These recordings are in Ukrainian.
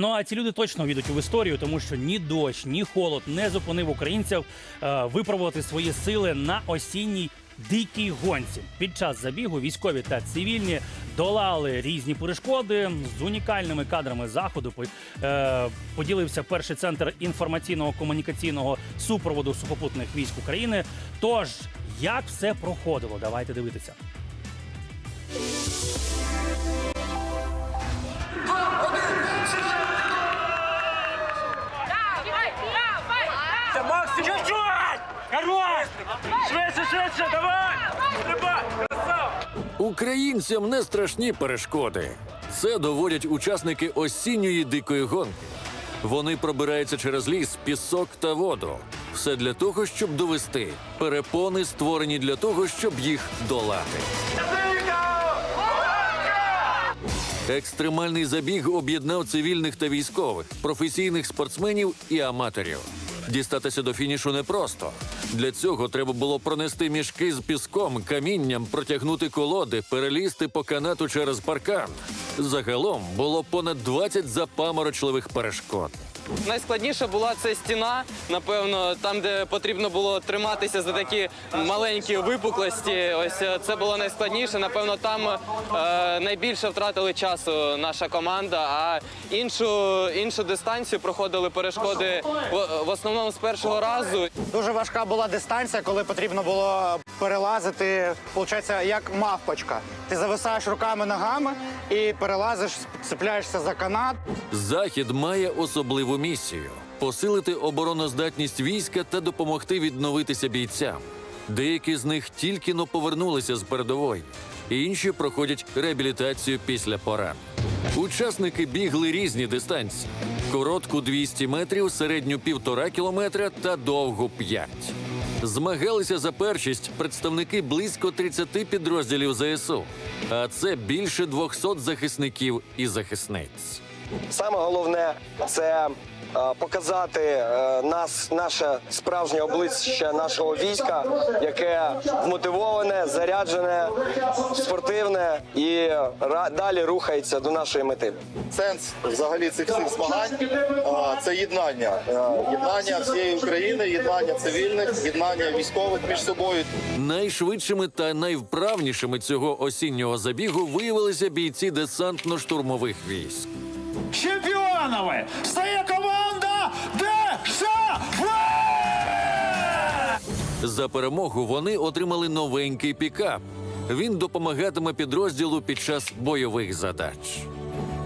Ну а ці люди точно війдуть в історію, тому що ні дощ, ні холод не зупинив українців е, випробувати свої сили на осінній дикій гонці. Під час забігу військові та цивільні долали різні перешкоди з унікальними кадрами заходу. е, поділився перший центр інформаційного комунікаційного супроводу сухопутних військ України. Тож як все проходило, давайте дивитися. Швидше, давай! Стрибай! Українцям не страшні перешкоди. Це доводять учасники осінньої дикої гонки. Вони пробираються через ліс, пісок та воду. Все для того, щоб довести. Перепони створені для того, щоб їх долати. Екстремальний забіг об'єднав цивільних та військових, професійних спортсменів і аматорів. Дістатися до фінішу непросто. Для цього треба було пронести мішки з піском, камінням, протягнути колоди, перелізти по канату через паркан. Загалом було понад 20 запаморочливих перешкод. Найскладніша була це стіна, напевно, там, де потрібно було триматися за такі маленькі випуклості. Ось е, це було найскладніше. Напевно, там е, найбільше втратили часу наша команда. А іншу іншу дистанцію проходили перешкоди в, в основному з першого разу. Дуже важка була дистанція, коли потрібно було перелазити, виходить, як мавпочка. Ти зависаєш руками ногами і перелазиш, цепляєшся за канат. Захід має особливу місію посилити обороноздатність війська та допомогти відновитися бійцям. Деякі з них тільки но повернулися з передової, інші проходять реабілітацію після поран. Учасники бігли різні дистанції: коротку 200 метрів, середню півтора кілометра та довгу 5. Змагалися за першість представники близько 30 підрозділів ЗСУ, а це більше 200 захисників і захисниць. Саме головне це е, показати е, нас, наше справжнє обличчя нашого війська, яке вмотивоване, заряджене, спортивне і далі рухається до нашої мети. Сенс взагалі цих всіх змагань це єднання. Е, Єднання всієї України, єднання цивільних, єднання військових між собою. Найшвидшими та найвправнішими цього осіннього забігу виявилися бійці десантно-штурмових військ. Чемпіонами стає команда ДШВ! За перемогу вони отримали новенький пікап. Він допомагатиме підрозділу під час бойових задач.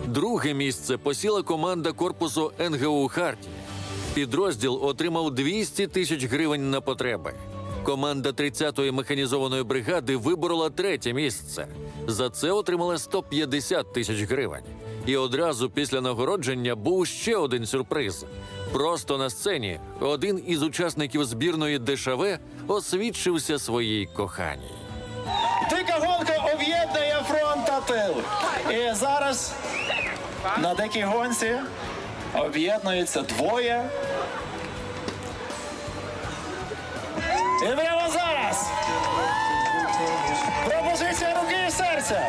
Друге місце посіла команда корпусу НГУ Хартія. Підрозділ отримав 200 тисяч гривень на потреби. Команда 30-ї механізованої бригади виборола третє місце. За це отримала 150 тисяч гривень. І одразу після нагородження був ще один сюрприз. Просто на сцені один із учасників збірної ДШВ освідчився своїй коханій. Дика гонка об'єднує фронт та тил. І зараз на дикій гонці об'єднуються двоє. І прямо зараз. Пропозиція руки і серця.